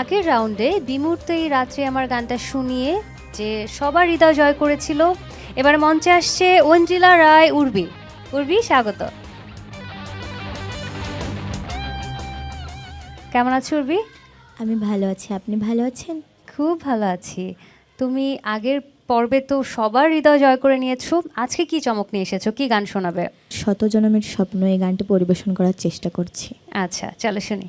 আগের রাউন্ডে বিমূর্তে এই রাত্রে আমার গানটা শুনিয়ে যে সবার হৃদয় জয় করেছিল এবার মঞ্চে আসছে অঞ্জিলা রায় উর্বি। উর্বি স্বাগত। কেমন আছো উর্বি? আমি ভালো আছি। আপনি ভালো আছেন? খুব ভালো আছি। তুমি আগের পর্বে তো সবার হৃদয় জয় করে নিয়েছো আজকে কি চমক নিয়ে এসেছ? কি গান শোনাবে? শত জনমের স্বপ্ন এই গানটি পরিবেশন করার চেষ্টা করছি। আচ্ছা চলো শুনি।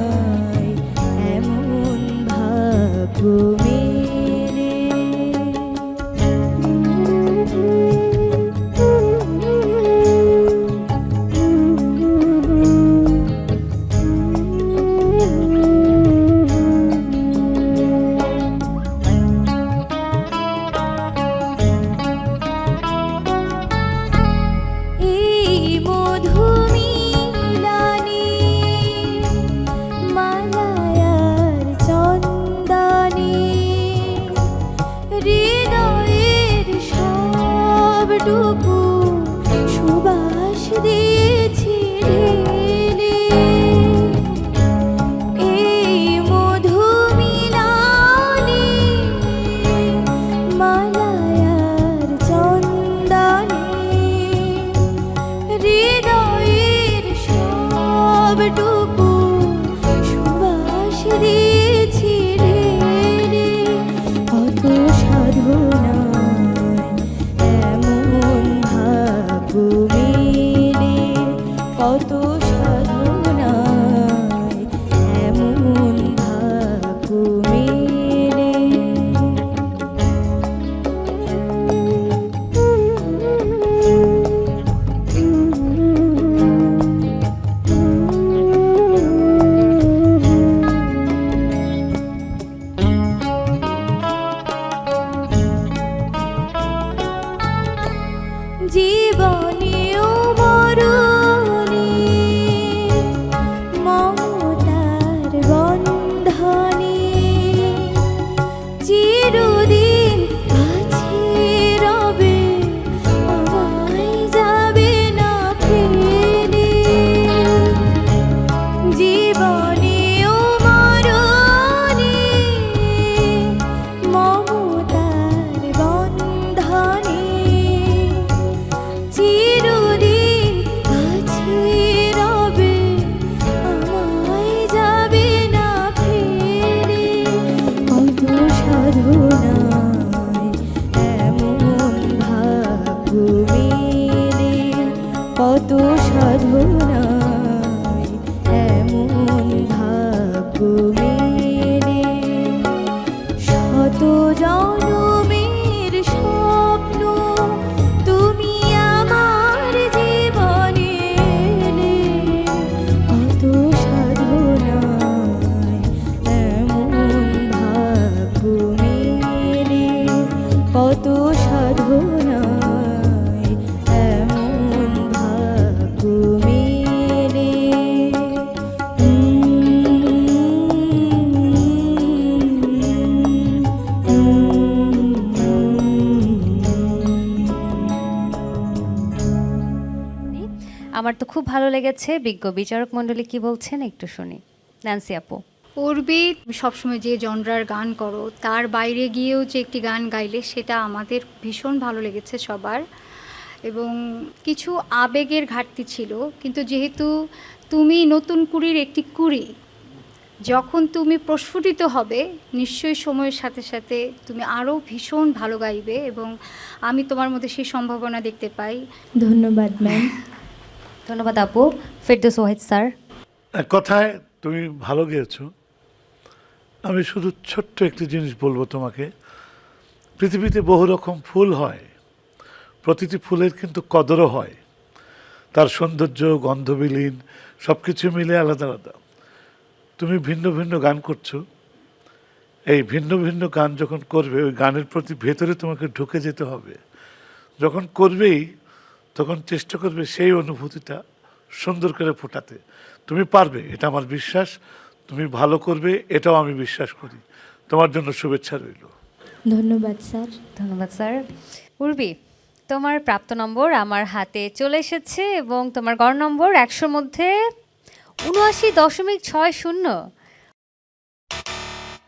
সবটুকু কত ভাগ্য আমার তো খুব ভালো লেগেছে। বিজ্ঞ বিচারক মণ্ডলী কি বলছেন একটু শুনি। ন্যান্সি আপু। উর্বি সবসময় যে জনরার গান করো তার বাইরে গিয়েও যে একটি গান গাইলে সেটা আমাদের ভীষণ ভালো লেগেছে সবার। এবং কিছু আবেগের ঘাটতি ছিল কিন্তু যেহেতু তুমি নতুন কুড়ির একটি কুড়ি যখন তুমি প্রস্ফুটিত হবে নিশ্চয়ই সময়ের সাথে সাথে তুমি আরও ভীষণ ভালো গাইবে এবং আমি তোমার মধ্যে সেই সম্ভাবনা দেখতে পাই। ধন্যবাদ ম্যাম। ধন্যবাদ আপু। ফেরদৌস ওয়াহিদ স্যার। এক কথায় তুমি ভালো গেয়েছো। আমি শুধু ছোট্ট একটি জিনিস বলব তোমাকে। পৃথিবীতে বহু রকম ফুল হয়। প্রতিটি ফুলের কিন্তু কদরও হয়। তার সৌন্দর্য, গন্ধবিলীন সব কিছু মিলে আলাদা আলাদা। তুমি ভিন্ন ভিন্ন গান করছ। এই ভিন্ন ভিন্ন গান যখন করবে, ওই গানের প্রতি ভেতরে তোমাকে ঢুকে যেতে হবে। যখন করবেই, তখন চেষ্টা করবে সেই অনুভূতিটা সুন্দর করে ফোটাতে। তুমি পারবে, এটা আমার বিশ্বাস। তুমি ভালো করবে এটাও আমি বিশ্বাস করি। তোমার জন্য শুভেচ্ছা রইল। ধন্যবাদ স্যার। ধন্যবাদ স্যার। উর্বি তোমার প্রাপ্ত নম্বর আমার হাতে চলে এসেছে এবং তোমার গড় নম্বর একশোর মধ্যে উনআশি দশমিক ছয় শূন্য।